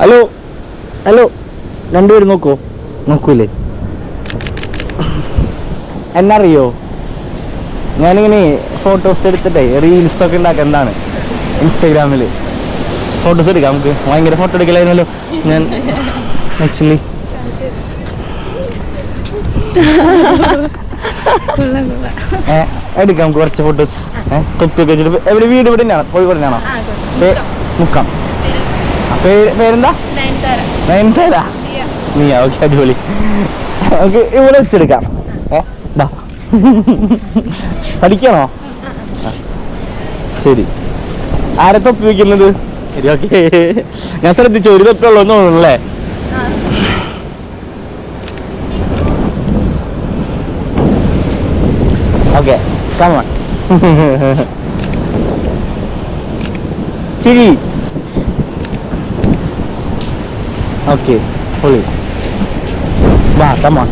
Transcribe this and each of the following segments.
Hello. Hello. രണ്ടുപേരും നോക്കോ. നോക്കൂലേ. എന്നറിയോ? ഞാനിങ്ങനെ ഫോട്ടോസ് എടുത്തിട്ടേ റീൽസ് ഒക്കെ ഉണ്ടാക്കുക എന്താണ്? ഇൻസ്റ്റാഗ്രാമിൽ ഫോട്ടോസ് എടുക്കാം നമുക്ക്. ഭയങ്കര ഫോട്ടോ എടുക്കലായിരുന്നല്ലോ. ഞാൻ ആക്ച്വലി എടുക്കാം നമുക്ക് കുറച്ച് ഫോട്ടോസ് തൊപ്പിയൊക്കെ വെച്ചിട്ട്. എവിടെ വീട് ഇവിടെ തന്നെയാണ്? കോഴിക്കോട് തന്നെയാണോ? മുക്കാം. പേരെന്താ? നയൻതാര. നീ ഓക്കെ അടിപൊളി. നമുക്ക് ഇവിടെ വെച്ചെടുക്കാം. ഏ ദാ. പഠിക്കണോ? ശരി. ആരെ തൊപ്പി വെക്കുന്നത്? ശരി ഓക്കെ. ഞാൻ ശ്രദ്ധിച്ചു ഒരു തൊപ്പുള്ളൂ എന്ന് തോന്നുന്നല്ലേ ഓക്കെ കമോൺ ചിരി ഓക്കെ പൊളി വാ കമോൺ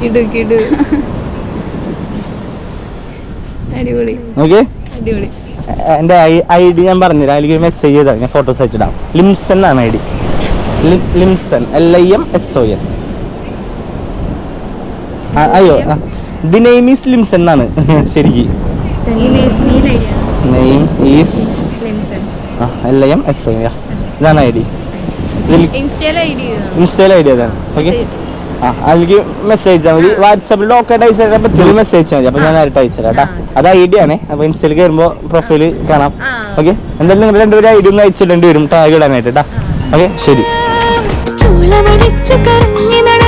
കിടു കിടു. അടിപൊളി. ഓക്കെ അടിപൊളി. എന്റെ ഐ ഡി ഞാൻ പറഞ്ഞുതരാം. അതിലേക്ക് മെസ്സേജ് ചെയ്താൽ ഞാൻ ഫോട്ടോസ് അയച്ചിടാം. ലിംസൺ എന്നാണ് I D. Limson L I M S O N അയ്യോ ദി നെയിം ഈസ് ലിംസൺ എന്നാണ്. ശരിക്ക്. Name is L I M S O N ഇതാണ് ഐ ഡി ഇൻസ്റ്റയിൽ ഐ ഡി അതാണ്. ഓക്കെ ആ അതിലേക്ക് മെസ്സേജ് അയച്ചാൽ മതി. വാട്സാപ്പിൽ ലോക്കായിട്ട് അയച്ചു തരാൻ പറ്റുമെങ്കിൽ മെസ്സേജ് അയച്ചാൽ മതി. അപ്പോൾ ഞാൻ നേരിട്ട് അയച്ചു തരാം കേട്ടോ. അത് ഐ ഡി ആണ്. അപ്പോൾ ഇൻസ്റ്റയിൽ കയറുമ്പോൾ പ്രൊഫൈൽ കാണാം. ഓക്കെ എന്തായാലും നിങ്ങൾ രണ്ടുപേരും ഐ ഡി ഒന്ന് അയച്ചിടേണ്ടി വരും. ടാഗ് ഇടാനായിട്ട് കേട്ടോ. ഓക്കെ ശരി. ചൂളമടിച്ചു കറങ്ങി നട